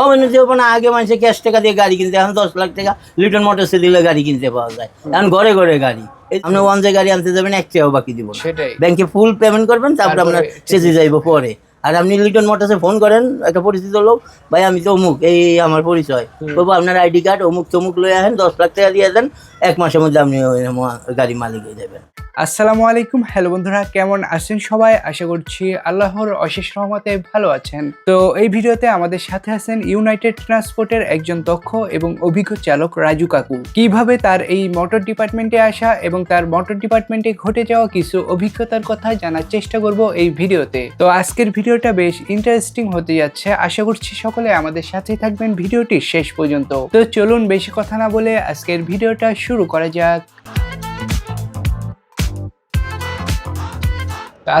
অবনতি দেবো না আগে মানুষে ক্যাশ টাকা দিয়ে গাড়ি কিনতে এখন দশ লাখ টাকা লিটন মোটরসে দিলে গাড়ি কিনতে পাওয়া যায়। এখন ঘরে ঘরে গাড়ি। আপনি ওয়ান যে গাড়ি আনতে যাবেন এক টাকাও বাকি দিব সেটাই। ব্যাংকে ফুল পেমেন্ট করবেন তারপরে আপনার চেঁচে যাইব পরে। আর আপনি লিটন মোটরসে ফোন করেন একটা পরিচিত লোক ভাই আমি তো অমুক এই এই আমার পরিচয়। বলব আপনার আইডি কার্ড অমুক তমুক লয়ে আসেন দশ লাখ টাকা দিয়ে দেন এক মাসের মধ্যে আপনি গাড়ি মালিক হয়ে যাবেন। আসসালামু আলাইকুম, হ্যালো বন্ধুরা, কেমন আছেন সবাই? আশা করছি আল্লাহর অশেষ রহমতে ভালো আছেন। তো এই ভিডিওতে আমাদের সাথে আছেন ইউনাইটেড ট্রান্সপোর্টের একজন দক্ষ এবং অভিজ্ঞ চালক রাজু কাকু। কীভাবে তার এই মোটর ডিপার্টমেন্টে আসা এবং তার মোটর ডিপার্টমেন্টে ঘটে যাওয়া কিছু অভিজ্ঞতার কথা জানার চেষ্টা করব এই ভিডিওতে। তো আজকের ভিডিওটা বেশ ইন্টারেস্টিং হতে যাচ্ছে। আশা করছি সকলে আমাদের সাথে থাকবেন ভিডিওটি শেষ পর্যন্ত। তো চলুন বেশি কথা না বলে আজকের ভিডিওটা শুরু করা যাক।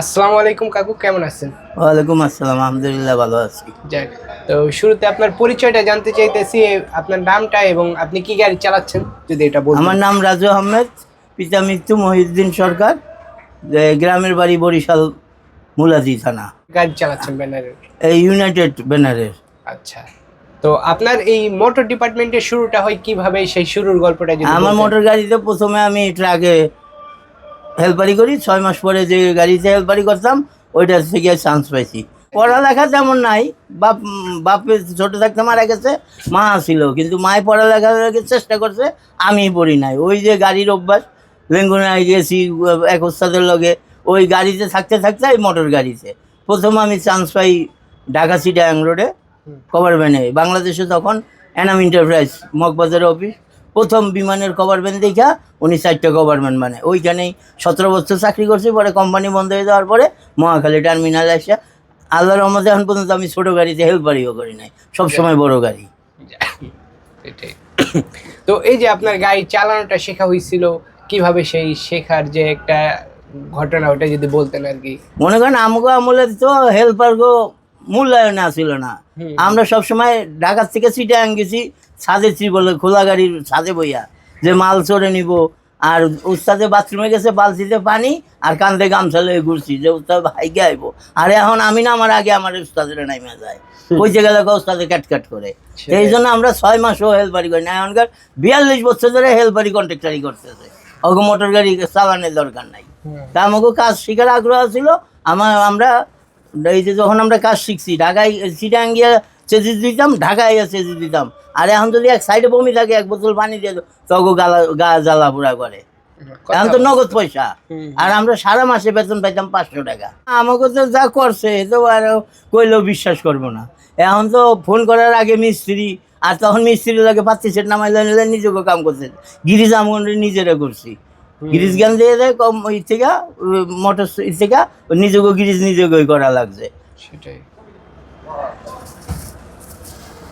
আসসালামু আলাইকুম কাকু কেমন আছেন? ওয়ালাইকুম আসসালাম আলহামদুলিল্লাহ ভালো আছি। যাক তো শুরুতে আপনার পরিচয়টা জানতে চাইতেছি আপনার নামটা এবং আপনি কি গাড়ি চালাচ্ছেন যদি এটা বলতেন। আমার নাম রাজু আহমেদ পিতা মৃত্যু মহিউদ্দিন সরকার গ্রামের বাড়ি বরিশাল মুলাদি থানা। গাড়ি চালাচ্ছেন ব্যানারের? এই ইউনাইটেড ব্যানারের। আচ্ছা। তো আপনার এই মোটর ডিপার্টমেন্টের শুরুটা হয় কীভাবে? সেই শুরুর গল্পটা যদি আমার মোটর গাড়িতে প্রথমে আমি ট্রাকে হেল্পারি করি ছয় মাস পরে যে গাড়িতে হেল্পারি করতাম ওইটা থেকে চান্স পাইছি। পড়ালেখা তেমন নাই বাপ বাপে ছোট থাকতে মারা গেছে মা ছিল কিন্তু মায় পড়ালেখার চেষ্টা করছে আমি পড়ি নাই। ওই যে গাড়ির অভ্যাস লেঙ্গুনায় গেছি এক ওস্তাদের লগে ওই গাড়িতে থাকতে থাকতে এই মোটর গাড়িতে। প্রথম আমি চান্স পাই ঢাকা সিটি রোডে। কভার ভ্যানে বাংলাদেশে তখন এনাম এন্টারপ্রাইজ মগবাজারের অফিস প্রথম বিমানের কভার ভ্যান দেখা উনি চারটা কভার ভ্যান মানে ওইখানেই সতেরো বছর চাকরি করছে পরে কোম্পানি বন্ধ হয়ে যাওয়ার পরে মহাখালী টার্মিনাল আসে আল্লাহর রহমতে এখন পর্যন্ত আমি ছোটো গাড়িতে হেল্পারিও করি নাই। সবসময় বড় গাড়ি। এটাই। তো এই যে আপনার গাড়ি চালানোটা শেখা হয়েছিল কীভাবে সেই শেখার যে একটা ঘটনা ওটা যদি বলতেন আর কি। মনে করেন আমগো আমলে তো হেল্পার গো মূল্যায়নে আসিল না। আমরা সবসময় ঢাকার থেকে সিটে গেছি ছাদে বলে খোলা গাড়ির ছাদে বইয়া যে মাল চড়ে নিব আর উস্তাদে বাথরুমে গেছে বালতিতে পানি আর কান্দে গামছা লয়ে ঘুরছি যে উস্তাদ ভাইকে আইব। আর এখন আমি নামার আগে আমার উস্তাদের নামে যায়। কইতে গেলে উস্তাদে ক্যাট ক্যাট করে। এই জন্য আমরা ছয় মাসও হেল্পারি করি না। এখনকার বিয়াল্লিশ বছর ধরে হেল্পারি কন্ট্রাক্টারি করতেছে। অগো মোটর গাড়ি চালানোর দরকার নাই। তা আমাকে কাজ শেখার আগ্রহ ছিল। আমার আমরা এই যে যখন আমরা কাজ শিখছি ঢাকায় সিটাং গিয়ে দিতাম ঢাকায় গিয়ে দিতাম। আর এখন যদি এক সাইডে বমি থাকে এক বোতল পানি দিয়ে তখন গালা গা জ্বালা পুরা করে। এখন তো নগদ পয়সা। আর আমরা সারা মাসে বেতন পাইতাম পাঁচশো টাকা। আমাকে তো যা করছে এ তো আর কইলেও বিশ্বাস করব না। এখন তো ফোন করার আগে মিস্ত্রি আর তখন মিস্ত্রি লাগে পাত্তি সেট নামাইলে নিলে নিজেকে কাম করছে। গিরিজ আমন নিজেরা করছি। গিরিজ জ্ঞান দিয়ে দেয় কম ই থেকে মোটর ই থেকে নিজেকে গিরিজ নিজেকে করা লাগছে। সেটাই।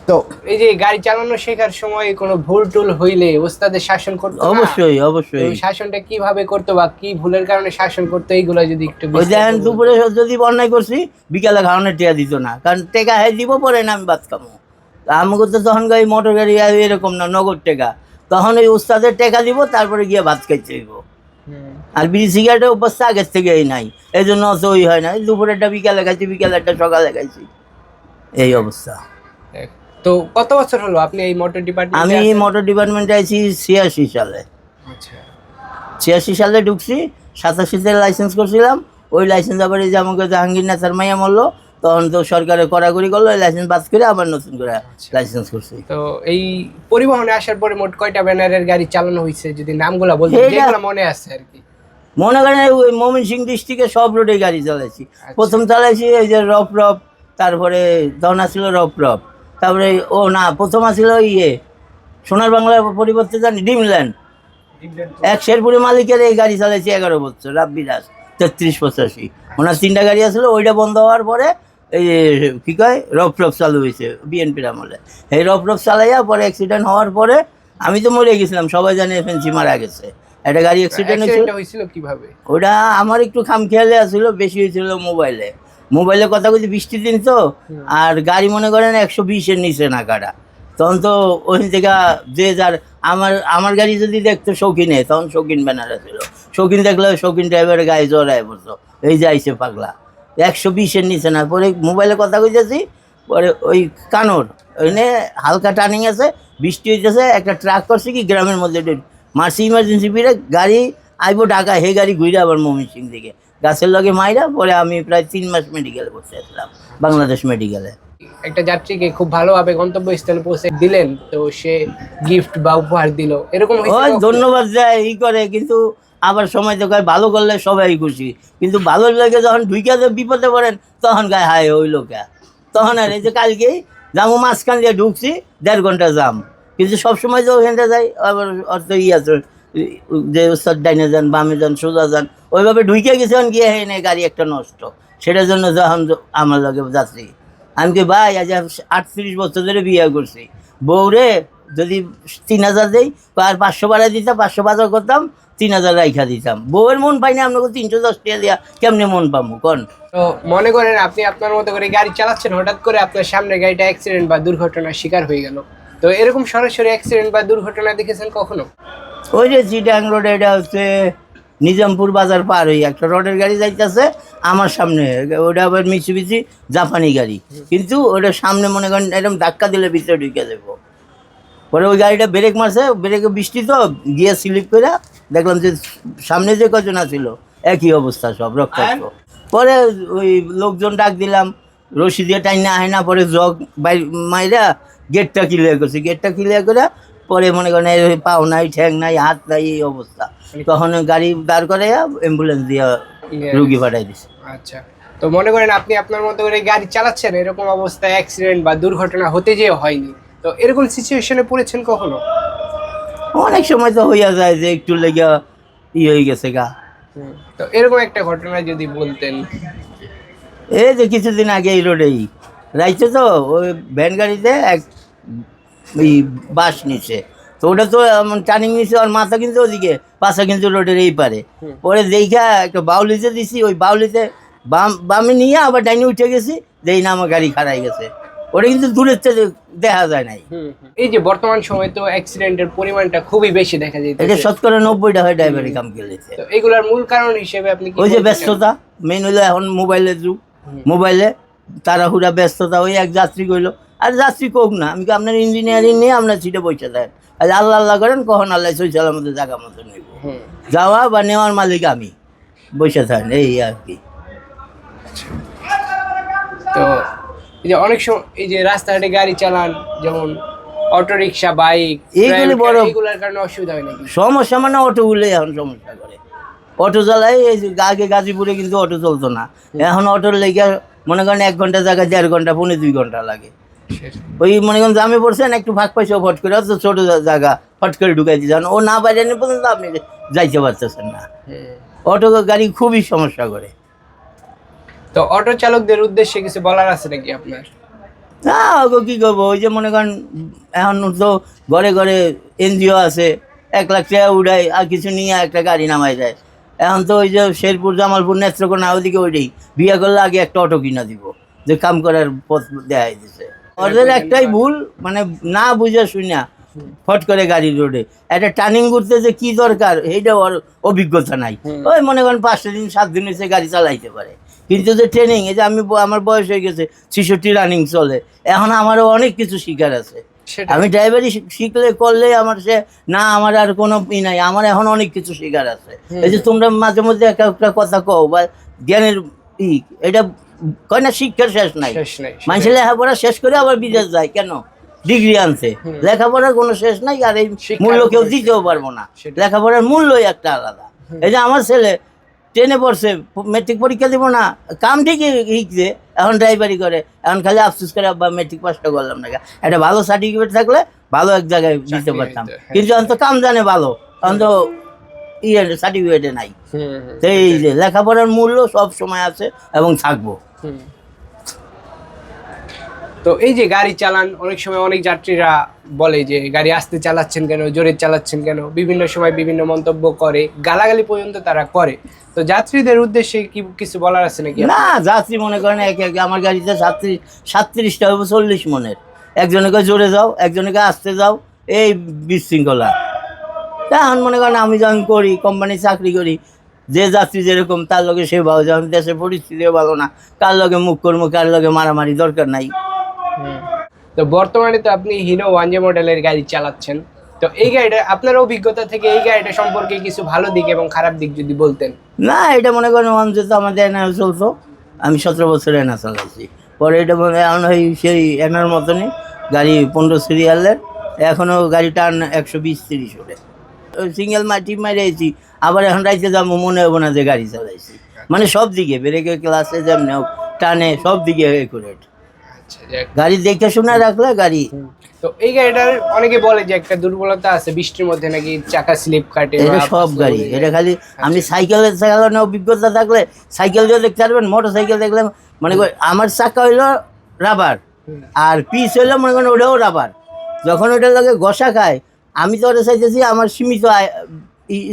তো এই যে গাড়ি চালানো শেখার সময় কোনো ভুল টুল হইলে ওস্তাদের শাসন করতো অবশ্যই অবশ্যই। শাসনটা কীভাবে করতো বা কি ভুলের কারণে শাসন করতো? এইগুলো যদি একটু ওই দেখেন দুপুরে যদি অন্যায় করছি বিকালে খাওয়ানোর টেয়া দিত না। কারণ টেকা হ্যাঁ দিব পরে না আমি খামো। তা আমাকে তো তখন গাড়ি মোটর গাড়ি এরকম না নগদ টেকা। তখন ওই উস্তাদের টেকা দিব তারপরে গিয়ে ভাত খাইতে হইব। আর বিড়ি সিগারেটের অভ্যাসটা আগের থেকেই নাই। এই জন্য অত ওই হয় না। দুপুরেরটা বিকালে খাইছি বিকালেরটা সকালে খাইছি। এই অবস্থা। তো কত বছর হলো আপনি এই মোটর ডিপার্টমেন্ট আমি? মোটর ডিপার্টমেন্টে আছি ছিয়াশি সালে। আচ্ছা। ছিয়াশি সালে ঢুকছি সাতাশিতে লাইসেন্স করছিলাম। ওই লাইসেন্স আবার এই যে আমাকে জাহাঙ্গীর নাথার মাইয়া মরলো তখন তো সরকারে কড়াকড়ি করল লাইসেন্স বাদ করে আবার নতুন করে লাইসেন্স করছি। তো এই পরিবহনে আসার পরে মোট কয়টা ব্যানারের গাড়ি চালানো হয়েছে যদি নামগুলা এইটা- যেগুলো মনে আছে আর কি। মনে করেন ওই মমিন সিং ডিস্ট্রিক্টে সব রোডে গাড়ি চালাইছি। প্রথম চালাইছি এই যে রপ রপ তারপরে তখন আসছিল রপ রপ তারপরে ও না প্রথম আসছিল ইয়ে সোনার বাংলার পরিবর্তে জানি ডিমল্যান্ড। এক শেরপুরি মালিকের এই গাড়ি চালাইছি এগারো বছর রাব্বি দাস তেত্রিশ পঁচাশি। ওনার তিনটা গাড়ি আসলো ওইটা বন্ধ হওয়ার পরে এই যে কী কয়? রপ রপ চালু হয়েছে বিএনপির আমলে। এই রপ রপ চালাইয়া পরে অ্যাক্সিডেন্ট হওয়ার পরে আমি তো মরে গেছিলাম সবাই জানে ফেন্সি মারা গেছে। একটা গাড়ি অ্যাক্সিডেন্ট হয়েছিল। কীভাবে? ওটা আমার একটু খাম খেয়ালে আসছিল বেশি হয়েছিল মোবাইলে। মোবাইলে কথা বলছি বৃষ্টির দিন তো আর গাড়ি মনে করেন একশো বিশের নিচে না কাটা। তখন তো ওখান থেকে যে যার আমার আমার গাড়ি যদি দেখতো শৌখিনে তখন শৌখিন ব্যানার ছিল শৌখিন দেখলে শৌখিন ড্রাইভারের গায়ে জড়ায় পড়তো। এই যে আইসে পাগলা। একশো বিশের নিচে না পরে মোবাইলে কথা কইতেছি পরে ওই কানোর ওইখানে হালকা টার্নিং আছে বৃষ্টি হইতেছে একটা ট্রাক করছে কি গ্রামের মধ্যে মার্সি ইমার্জেন্সি পিরে গাড়ি আইবো ঢাকা হে গাড়ি ঘুরে আবার মমিন সিং থেকে গাছের লগে মাইরা পরে আমি প্রায় তিন মাস মেডিকেলে বসে আসলাম বাংলাদেশ মেডিকেলে একটা যাত্রীকে খুব ভালোভাবে গন্তব্যস্থলে পৌঁছে দিলেন তো সে গিফট বা উপহার দিল। এরকম ধন্যবাদ দেয় ই করে কিন্তু আবার সময় তো কয়, ভালো করলে সবাই খুশি। কিন্তু ভালো লাগে যখন ঢুইকা যে বিপদে পড়েন, তখন গায়ে হায় ওই লোকে। তখন আর এই যে কালকেই যাব মাঝখান দিয়ে ঢুকছি, দেড় ঘণ্টা যাম কিন্তু সবসময় যে ওখানটা যাই, আবার অর্থ ই আছে, যে উস্তাদ ডাইনে যান, বামে যান, সোজা যান, ওইভাবে ঢুকে গেছে তখন গিয়ে হেনে গাড়ি একটা নষ্ট। সেটার জন্য যখন আমার লগে যাত্রী আমি কি ভাই, আজ আটত্রিশ বছর ধরে বিয়ে করছি। বউরে যদি তিন হাজার দেই আর পাঁচশো বাড়াই দিতাম পাঁচশো বাজার করতাম তিন হাজার রাইখা দিতাম। বউয়ের মন পাই না আপনাকে তিনশো দশ টাকা দিয়া কেমনে মন পাবো কোন? তো মনে করেন আপনি আপনার মতো করে গাড়ি চালাচ্ছেন হঠাৎ করে আপনার সামনে গাড়িটা অ্যাক্সিডেন্ট বা দুর্ঘটনার শিকার হয়ে গেল। তো এরকম সরাসরি অ্যাক্সিডেন্ট বা দুর্ঘটনা দেখেছেন কখনো? ওই যে চিটাং রোড এটা হচ্ছে নিজামপুর বাজার পার হয়ে একটা রডের গাড়ি যাইতেছে আমার সামনে। ওটা আবার মিছি মিছি জাপানি গাড়ি। কিন্তু ওটা সামনে মনে করেন এরকম ধাক্কা দিলে ভিতরে ঢুকে দেবো পরে ওই গাড়িটা ব্রেক মারছে ব্রেকে বৃষ্টি তো গিয়ে স্লিপ করে দেখলাম যে সামনে যে কজন ছিল একই অবস্থা সব রক্তাক্ত। পরে ওই লোকজন ডাক দিলাম রশি দিয়ে টাইনা আহে না পরে জগ বাই মাইরা গেটটা ক্লিয়ার করছে। গেটটা ক্লিয়ার করে পরে মনে করেন এই পাও নাই ঠ্যাং নাই হাত নাই এই অবস্থা। তখন গাড়ি দাঁড় করে অ্যাম্বুলেন্স দিয়ে রুগী পাঠাই দিছে। আচ্ছা। তো মনে করেন আপনি আপনার মতো করে গাড়ি চালাচ্ছেন এরকম অবস্থায় অ্যাক্সিডেন্ট বা দুর্ঘটনা হতে যে হয়নি। তো এরকম সিচুয়েশনে পড়েছেন কখনো? অনেক সময় তো হইয়া যায় যে একটু লেগে ই হয়ে গেছে গা। তো এরকম একটা ঘটনা যদি বলতেন। এই যে কিছুদিন আগে এই রোডেই রাইছে তো ওই ভ্যান গাড়িতে এক ওই বাস নিছে। তো ওটা তো টার্নিং নিছে আর মাথা কিন্তু ওদিকে পাশা কিন্তু রোডের এই পারে। পরে দেখা একটা বাউলিতে দিছি ওই বাউলিতে বাম বামে নিয়ে আবার ডাইনে উঠে গেছি যেই না আমার গাড়ি খারাই গেছে। ওটা কিন্তু দূরের থেকে দেখা যায় নাই। এই যে বর্তমান সময় তো অ্যাক্সিডেন্টের পরিমাণটা খুবই বেশি দেখা যায় এটা শতকরা নব্বইটা হয় ড্রাইভারি কাম খেলেছে। তো এগুলার মূল কারণ হিসেবে আপনি ওই যে ব্যস্ততা মেন হলো এখন মোবাইলের যুগ। মোবাইলে তাড়াহুড়া ব্যস্ততা ওই এক যাত্রী কইলো আর যাত্রী কোক না আমি কি আপনার ইঞ্জিনিয়ারিং নিয়ে আপনার সিটে বসে থাকেন? আর আল্লাহ আল্লাহ করেন কখন আল্লাহ সৈশালের মধ্যে জায়গা মতো নেব? যাওয়া বা নেওয়ার মালিক আমি বসে থাকেন এই আর কি। তো এই যে অনেক সময় এই যে রাস্তাঘাটে গাড়ি চালান যেমন অটো রিক্সা বাইক এইগুলি বড়- এগুলোর কারণে অসুবিধা হয় নাকি? সমস্যা মানে অটোগুলোই এখন সমস্যা করে। অটো চালাই এই যে আগে গাজীপুরে কিন্তু অটো চলতো না। এখন অটোর লেগে মনে করেন এক ঘণ্টা জায়গায় দেড় ঘণ্টা পৌনে দুই ঘণ্টা লাগে। ওই মনে করেন জামে পড়ছেন একটু ফাঁক পাইছে ফট করে অত ছোট জায়গা ফট করে ঢুকাই দিচ্ছেন ও না বাইরে পর্যন্ত আপনি যাইতে পারতেছেন না। অটো গাড়ি খুবই সমস্যা করে। তো অটো চালকদের উদ্দেশ্যে কিছু বলার আছে নাকি আপনার? না ওগো কী করব? ওই যে মনে করেন এখন তো ঘরে ঘরে এনজিও আছে এক লাখ টাকা উড়ায় আর কিছু নিয়ে একটা গাড়ি নামাই যায় এখন তো ওই যে শেরপুর জামালপুর নেত্রকোনা ওদিকে ওইটাই। বিয়ে করলে আগে একটা অটো কিনা দিব যে কাম করার পথ দেখাই দিছে। ওদের একটাই ভুল মানে না বুঝে শুনা ফট করে গাড়ি রোডে। একটা টার্নিং করতে যে কি দরকার এইটা ওর অভিজ্ঞতা নাই। ওই মনে করেন পাঁচটা দিন সাত দিন এসে গাড়ি চালাইতে পারে। কিন্তু যে ট্রেনিং এই যে আমি আমার বয়স হয়ে গেছে ছেষট্টি রানিং চলে এখন আমারও অনেক কিছু শিকার আছে। আমি ড্রাইভারি শিখলে করলে আমার সে না আমার আর কোনো ই নাই আমার এখন অনেক কিছু শিকার আছে। এই যে তোমরা মাঝে মধ্যে একটা একটা কথা কও বা জ্ঞানের ই এটা কয় না শিক্ষার শেষ নাই। মানুষের লেখাপড়া শেষ করে আবার বিদেশ যায় কেন? ডিগ্রি আনছে। লেখাপড়ার কোনো শেষ নাই আর এই মূল্য কেউ দিতেও পারব না। লেখাপড়ার মূল্যই একটা আলাদা। এই যে আমার ছেলে ট্রেনে পড়ছে মেট্রিক পরীক্ষা দিব না। কাম ঠিকই শিখছে এখন ড্রাইভারি করে। এখন খালি আফসোস করে আব্বা মেট্রিক পাসটা করলাম না একটা ভালো সার্টিফিকেট থাকলে ভালো এক জায়গায় দিতে পারতাম। হ্যাঁ। কিন্তু এখন তো কাম জানে ভালো। এখন তো ইয়ে সার্টিফিকেটে নাই। যে লেখাপড়ার মূল্য সব সময় আছে এবং থাকব। তো এই যে গাড়ি চালান, অনেক সময় অনেক যাত্রীরা বলে যে গাড়ি আসতে চালাচ্ছেন কেন, জোরে চালাচ্ছেন কেন? বিভিন্ন সময় বিভিন্ন মন্তব্য করে, গালাগালি পর্যন্ত তারা করে। তো যাত্রীদের উদ্দেশ্যে কি কিছু বলার আছে নাকি? না, যাত্রী মনে করেন এক এক আমার গাড়িতে সাতত্রিশ, সাতত্রিশটা হবে চল্লিশ মনের। একজনকে জোরে যাও। একজনকে আসতে যাও। এই বিশৃঙ্খলা। এখন মনে করেন আমি যখন করি কোম্পানি চাকরি করি, যে যাত্রী যেরকম, তার লগে সে ভালো যখন দেশের পরিস্থিতিও ভালো না, কার লগে মুখ করব, কার লগে মারামারি দরকার নাই। তো বর্তমানে তো আপনি হিনো ওয়ানজে মডেলের গাড়ি চালাচ্ছেন। তো এই গাড়িটা, আপনার অভিজ্ঞতা থেকে এই গাড়িটা সম্পর্কে কিছু ভালো দিক এবং খারাপ দিক যদি বলতেন। না, এটা মনে করেন ওয়ান জে তো আমাদের এনা চলতো। আমি সতেরো বছর এনা চালাইছি পরে এটা মনে হয় ওই সেই এনার মতনই গাড়ি পনেরো সিরিয়ালের এখনও গাড়ি টান একশো বিশ তিরিশ ওঠে। সিঙ্গেল মাটি মারিয়েছি আবার এখন রাইতে যাব, মনে হব না যে গাড়ি চালাইছি। মানে সব দিকে ব্রেকের ক্লাসে যেমনি টানে সব দিকে যাক। গাড়ি দেখে শুনে রাখলে গাড়ি। তো এই গাড়িটার অনেকে বলে যে একটা দুর্বলতা আছে বৃষ্টির মধ্যে নাকি চাকা স্লিপ কাটে এটা সব গাড়ি। এটা খালি আমি সাইকেলে চালানোর অভিজ্ঞতা থাকলে সাইকেল দিয়ে দেখতে পারবেন মোটর সাইকেল দেখলে মনে করেন আমার চাকা হইল রাবার আর পিস হইল মনে করেন ওটাও রাবার। যখন ওটার লগে ঘষা খায় আমি তো ওটা চাইতেছি আমার সীমিত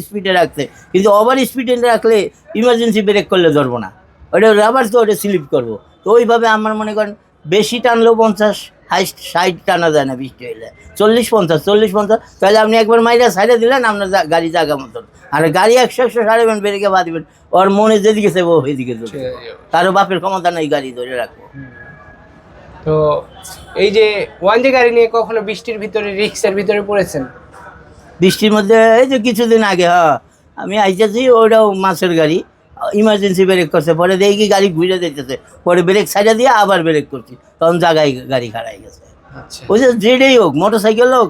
স্পিডে রাখতে। কিন্তু ওভার স্পিডে রাখলে ইমার্জেন্সি ব্রেক করলে ধরবো না। ওটা রাবার তো ওটা স্লিপ করব। তো ওইভাবে আমার মনে করেন বেশি টানলেও পঞ্চাশ হাইস্ট ষাট টানা যায় না বৃষ্টি হইলে। চল্লিশ পঞ্চাশ চল্লিশ পঞ্চাশ তাহলে আপনি একবার মাইরা সাইডে দিলেন আপনার গাড়ি জায়গা মতন। আর গাড়ি একশো একশো সাড়বেন বেরিয়ে বাঁধবেন ওর মনে যেদিকে চাইব ওইদিকে চলবে। কারও বাপের ক্ষমতা নেই গাড়ি ধরে রাখব। তো এই যে ওয়ান যে গাড়ি নিয়ে কখনো বৃষ্টির ভিতরে রিক্সের ভিতরে পড়েছেন? বৃষ্টির মধ্যে এই যে কিছুদিন আগে হ্যাঁ আমি আইতেছি ওইটাও মাছের গাড়ি। ইমার্জেন্সি ব্রেক করছে পরে দেখি গাড়ি ঘুরে দিতেছে পরে ব্রেক সাইডে দিয়ে আবার ব্রেক করছি তখন জায়গায় গাড়ি খাড়াই গেছে। আচ্ছা। ওই যে যেটাই হোক মোটর সাইকেল হোক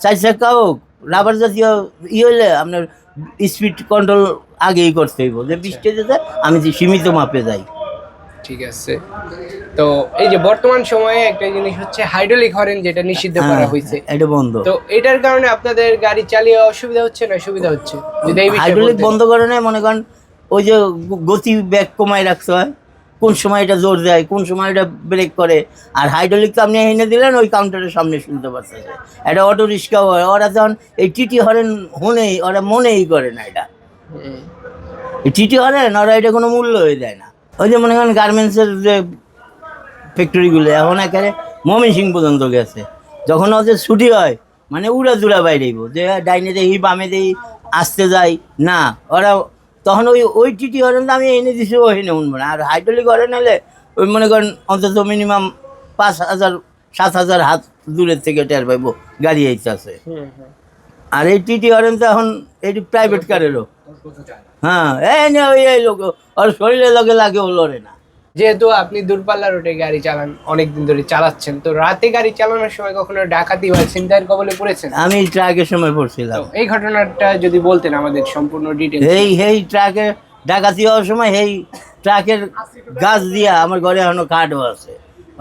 চার চাকা হোক রাবার জাতীয় ই হইলে আপনার স্পিড কন্ট্রোল আগেই করতে হইব। যে বৃষ্টি যেতে আমি যে সীমিত মাপে যাই। ঠিক আছে। তো এই যে বর্তমান সময়ে একটা জিনিস হচ্ছে হাইড্রোলিক হরেন যেটা নিষিদ্ধ করা হ্যাঁ, হয়েছে এটা বন্ধ। তো এটার কারণে আপনাদের গাড়ি চালিয়ে অসুবিধা হচ্ছে না সুবিধা হচ্ছে? যদি হাইড্রোলিক বন্ধ করে মনে করেন ওই যে গতি ব্যাগ কমায় রাখতে হয়। কোন সময় এটা জোর দেয়, কোন সময় এটা ব্রেক করে। আর হাইড্রোলিক তো আপনি এনে দিলেন, ওই কাউন্টারের সামনে শুনতে পারতেছে এটা অটো রিক্সাও হয়। ওরা যখন এই টিটি হরেন হনেই, ওরা মনেই করে না এটা। টিটি হরেন ওরা এটা কোনো মূল্য হয়ে দেয় না। ওই যে মনে করেন গার্মেন্টসের যে ফ্যাক্টরিগুলো এখন একেবারে মমিন সিং পর্যন্ত গেছে। যখন ওদের ছুটি হয় মানে উড়া দুরা বাইরেইব যে ডাইনে দেখি বামে দেখি আসতে যাই, না, ওরা তখন ওই ওই টিটি হরেন আমি এনে দিছি ও এনে উঠবো না আর হাইড্রোলিক হরেন হলে ওই মনে করেন অন্তত মিনিমাম পাঁচ হাজার সাত হাজার হাত দূরের থেকে টের পাইব গাড়ি আছে। হুম, হুম। আর এই টিটি হরেন তো এখন এটি প্রাইভেট কারেরও হ্যাঁ এই না ওই এই লোক ওর শরীরে লগে লাগে ও লড়ে না। যেহেতু আপনি দূরপাল্লা রোডে গাড়ি চালান অনেকদিন ধরে চালাচ্ছেন তো রাতে গাড়ি চালানোর সময় কখনো ডাকাতি বা ছিনতাইয়ের কবলে পড়েছেন? আমি ট্রাকের সময় পড়ছিলাম। এই ঘটনাটা যদি বলতেন আমাদের সম্পূর্ণ ডিটেলস এই এই ট্রাকে ডাকাতি হওয়ার সময় এই ট্রাকের গাছ দিয়া আমার ঘরে এখনও কাঠও আছে।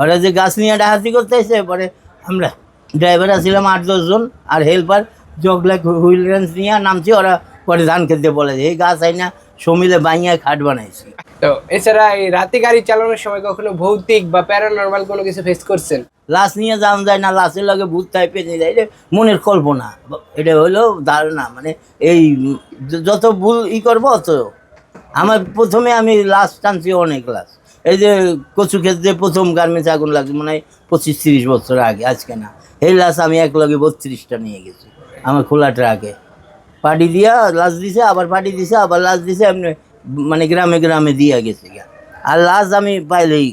ওরা যে গাছ নিয়ে ডাকাতি করতে এসে পরে আমরা ড্রাইভার ছিলাম আট দশজন আর হেল্পার জগলাক হুইল রেঞ্জ নিয়ে নামছি ওরা পরে ধান খেতে বলে এই গাছ আই না সমিলে বাইয়া খাট বানাইছি। তো এছাড়া এই রাতে গাড়ি চালানোর সময় কখনো ভৌতিক বা প্যারানর্মাল কোনো কিছু ফেস করছেন? লাশ নিয়ে যাওয়া যায় না লাশের লগে ভূত টাইপের নিয়ে যায় এটা মনের কল্পনা। এটা হলো ধারণা মানে এই যত ভুল ই করব অত। আমার প্রথমে আমি লাশ টানছি অনেক লাশ। এই যে কচু ক্ষেত্রে প্রথম গার্মেন্টস আগুন লাগছে মানে হয় পঁচিশ তিরিশ বছর আগে আজকে না। এই লাশ আমি এক লগে বত্রিশটা নিয়ে গেছি আমার খোলা ট্রাকে। পাটি দিয়া লাশ দিছে আবার পাটি দিছে আবার লাশ দিছে এমনি মানে গ্রামে গ্রামে দিয়া গেছে। আর লাশ আমি পাইলেই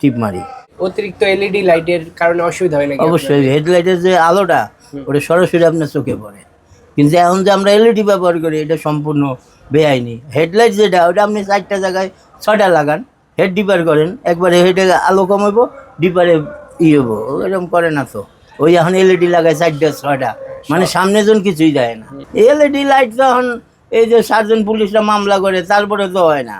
টিপ মারি। অতিরিক্ত এলইডি লাইটের কারণে অসুবিধা হয় না অবশ্যই হেডলাইটের যে আলোটা ওটা সরাসরি আপনার চোখে পড়ে। কিন্তু এখন যে আমরা এলইডি ব্যবহার করি এটা সম্পূর্ণ বেআইনি। হেডলাইট যেটা ওটা আপনি চারটা জায়গায় ছটা লাগান হেড ডিপার করেন একবারে হেডে আলো কমাইবো ডিপারে ই হব এরকম করে না তো। ওই এখন এলইডি লাগায় চারটা ছটা মানে সামনে জন কিছুই দেয় না। এলইডি লাইট তখন এই যে সার্জন পুলিশরা মামলা করে তারপরে তো হয় না।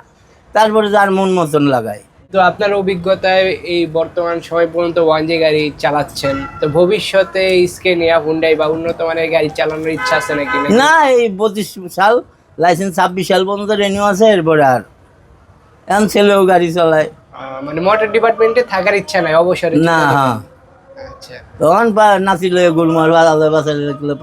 তারপরে যার মন মতন লাগায়। তো আপনার অভিজ্ঞতায় এই বর্তমান সময় পর্যন্ত ওয়ান জি গাড়ি চালাচ্ছেন তো ভবিষ্যতে স্কেনিয়া হুন্ডাই বা উন্নত মানের গাড়ি চালানোর ইচ্ছা আছে নাকি? না এই পঁচিশ সাল লাইসেন্স ছাব্বিশ সাল পর্যন্ত রেনিউ আছে এরপরে আর। এখন ছেলেও গাড়ি চালায়। মানে মোটর ডিপার্টমেন্টে থাকার ইচ্ছা নাই অবসরে না হ্যাঁ। তখন বা নাচিলে গুলমার বাসায় থাকলে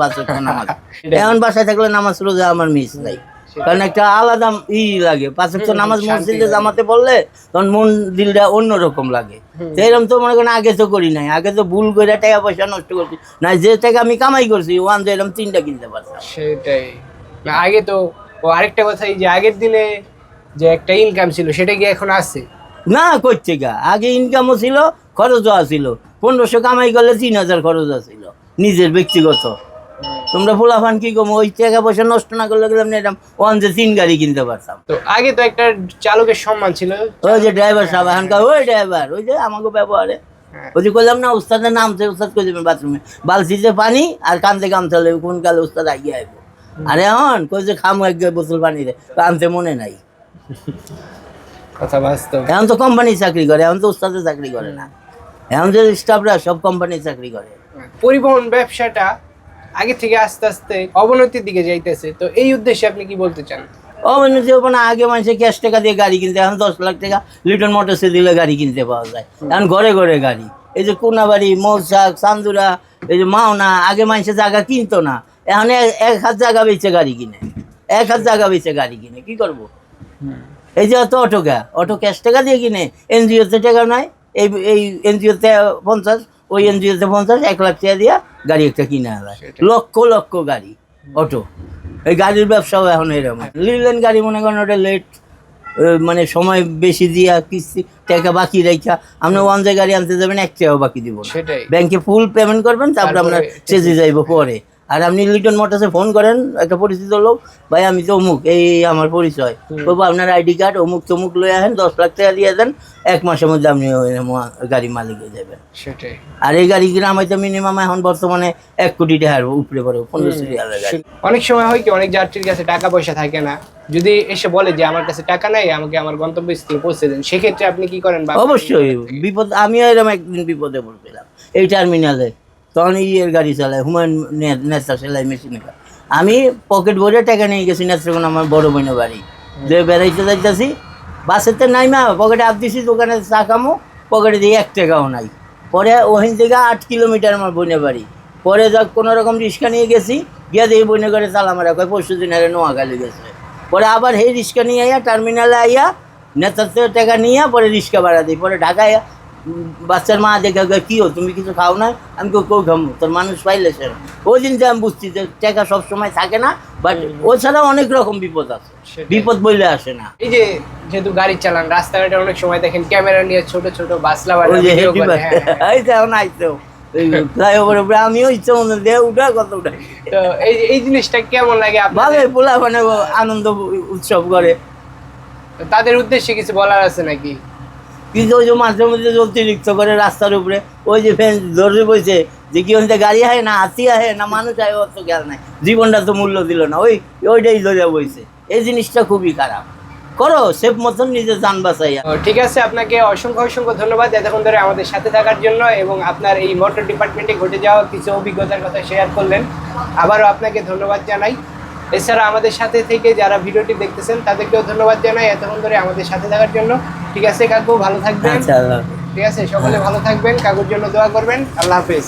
নামাজ। এখন বাসায় থাকলে নামাজ রোজা আমার মিস নাই। কারণ একটা আলাদা ই লাগে একটা নামাজ মসজিদে জামাতে পড়লে তখন মন দিলটা অন্যরকম লাগে। তো এরকম তো মনে করেন আগে তো করি নাই আগে তো ভুল করে টাকা পয়সা নষ্ট করছি। না যে টাকা আমি কামাই করছি ওয়ান যে এরকম তিনটা কিনতে পারতাম। সেটাই। আগে তো ও আরেকটা কথা এই যে আগের দিনে যে একটা ইনকাম ছিল সেটা কি এখন আছে? না করছে গা। আগে ইনকামও ছিল খরচও আছিল। পনেরোশো কামাই করলে তিন হাজার খরচ আছিল নিজের ব্যক্তিগত। তোমরা ফুলাফান কি কম ওই টাকা পয়সা নষ্ট না করলে গেলাম না এরকম ওয়ান যে তিন গাড়ি কিনতে পারতাম। তো আগে তো একটা চালকের সম্মান ছিল। ওই যে ড্রাইভার সাহেব এখানকার ওই ড্রাইভার ওই যে আমাকে ব্যবহারে। হ্যাঁ। ওই যে করলাম না উস্তাদের নামছে উস্তাদ করে দেবেন বাথরুমে বালতিতে পানি আর কান্দে গামছা লাগবে কোন কালে উস্তাদ আগিয়ে আইব। আর এখন কই যে খামু এক বোতল পানি রে আনতে মনে নাই। কথা বাস্তব। এখন তো কোম্পানি চাকরি করে এখন তো উস্তাদে চাকরি করে না। এখন যে স্টাফরা সব কোম্পানি চাকরি করে। পরিবহন ব্যবসাটা আগে থেকে আস্তে আস্তে অবনতির দিকে যাইতেছে। তো এই উদ্দেশ্যে আপনি কি বলতে চান? অবনতি হবে না আগে মানুষে ক্যাশ টাকা দিয়ে গাড়ি কিনতে এখন দশ লাখ টাকা লিটন মোটরসে দিলে গাড়ি কিনতে পাওয়া যায়। এখন ঘরে ঘরে গাড়ি। এই যে কোনাবাড়ি মৌসাক চান্দুরা এই যে মাওনা আগে মানুষের জায়গা কিনতো না। এখন এক- এক হাত জায়গা বেচে গাড়ি কিনে। এক হাত জায়গা বেচে গাড়ি কিনে কি করব? এই যে অত অটো গা অটো ক্যাশ টাকা দিয়ে কিনে এনজিওতে টাকা নয় এই এই এনজিওতে পঞ্চাশ ওই এনজিওতে পঞ্চাশ এক লাখ টাকা দিয়া গাড়ি একটা কিনে সেটাই। লক্ষ লক্ষ গাড়ি অটো। এই গাড়ির ব্যবসাও এখন এরকম। লিলেন গাড়ি মনে করেন ওটা লেট মানে সময় বেশি দিয়া কিস্তি টাকা বাকি রেখা আপনি ওয়ান যে গাড়ি আনতে যাবেন এক টাকাও বাকি দিব সেটাই। ব্যাংকে ফুল পেমেন্ট করবেন তারপরে আপনার চেঁচে যাইব পরে। আর আপনি লিটন মোটরসে ফোন করেন একটা পরিচিত লোক ভাই আমি তো অমুক এই আমার পরিচয়। বলব আপনার আইডি কার্ড অমুক তমুক লয়ে আসেন দশ লাখ টাকা দিয়ে দেন এক মাসের মধ্যে আপনি ওই গাড়ি মালিক হয়ে যাবেন সেটাই। আর এই গাড়ি কিনা হয়তো মিনিমাম এখন বর্তমানে এক কোটি টাকার উপরে পড়ে পনেরোশো টাকার গাড়ি। অনেক সময় হয় কি অনেক যাত্রীর কাছে টাকা পয়সা থাকে না। যদি এসে বলে যে আমার কাছে টাকা নাই আমাকে আমার গন্তব্যস্থলে পৌঁছে দেন সেক্ষেত্রে আপনি কি করেন? অবশ্যই বিপদ আমিও এরকম একদিন বিপদে পড়ছিলাম এই টার্মিনালে তখন ইয়ের গাড়ি চালায়, হুমায়ুন নেতা সেলাই মেশিনে আমি পকেট ভরে টাকা নিয়ে গেছি নেত্রকোনা আমার বড় বোনের বাড়ি। যে বেড়াইতে যাইতেছি, বাসেতে নাই মা পকেটে আপ দিছি, দোকানে চা খামো, পকেটে দিয়ে এক টাকাও নাই। পরে ওখান থেকে আট কিলোমিটার আমার বোনের বাড়ি। পরে যা কোনো রকম রিক্সা নিয়ে গেছি, গিয়ে দেখি বোনের ঘরে তালা মারা কয়, পরশু দিন আগে নোয়াখালী গেছে। পরে আবার সেই রিক্সা নিয়ে আইয়া টার্মিনালে আইয়া, নেতার টাকা নিয়ে পরে রিক্সা ভাড়া দিই। পরে ঢাকায় বাচ্চার মা দেখে কি হো তুমি কিছু খাও না? আমি কই, কই খামো তোর মানুষ পাইলে সে ওই দিন যে আমি বুঝছি যে টাকা সবসময় থাকে না বাট ও ছাড়া অনেক রকম বিপদ আছে। বিপদ বইলে আসে না। এই যে যেহেতু গাড়ি চালান রাস্তাঘাটে অনেক সময় দেখেন ক্যামেরা নিয়ে ছোট ছোট বাসলা। হ্যাঁ, হ্যাঁ। এই তো এখন আইতো ফ্লাইওভার উপরে আমিও ইচ্ছা মতো দিয়ে উঠা কত উঠাই তো এই এই জিনিসটা কেমন লাগে আপনার ভালোই পোলা মানে আনন্দ উৎসব করে। তাদের উদ্দেশ্যে কিছু বলার আছে নাকি? কিন্তু ওই যে মাঝে মধ্যে অতিরিক্ত করে রাস্তার উপরে, ওই যে ফ্যান ধরে বসে যে কি হচ্ছে গাড়ি আহে না, হাতি আহে না, মানুষ আহে, অত খেয়াল নাই। জীবনটা তো মূল্য দিল না, ওই, ওইটাই ধরে বইছে। এই জিনিসটা খুবই খারাপ। করো, সেফ মতন নিজে যান বাঁচাইয়া। ঠিক আছে, আপনাকে অসংখ্য অসংখ্য ধন্যবাদ। এতক্ষণ ধরে আমাদের সাথে থাকার জন্য এবং আপনার এই মোটর ডিপার্টমেন্টে ঘটে যাওয়া কিছু অভিজ্ঞতার কথা শেয়ার করলেন। আবারও আপনাকে ধন্যবাদ জানাই। এছাড়া আমাদের সাথে থেকে যারা ভিডিওটি দেখতেছেন তাদেরকেও ধন্যবাদ জানাই এতক্ষণ ধরে আমাদের সাথে থাকার জন্য। ঠিক আছে কাকু ভালো থাকবেন। আচ্ছা। ঠিক আছে সকলে ভালো থাকবেন। কাকুর জন্য দোয়া করবেন। আল্লাহ হাফেজ।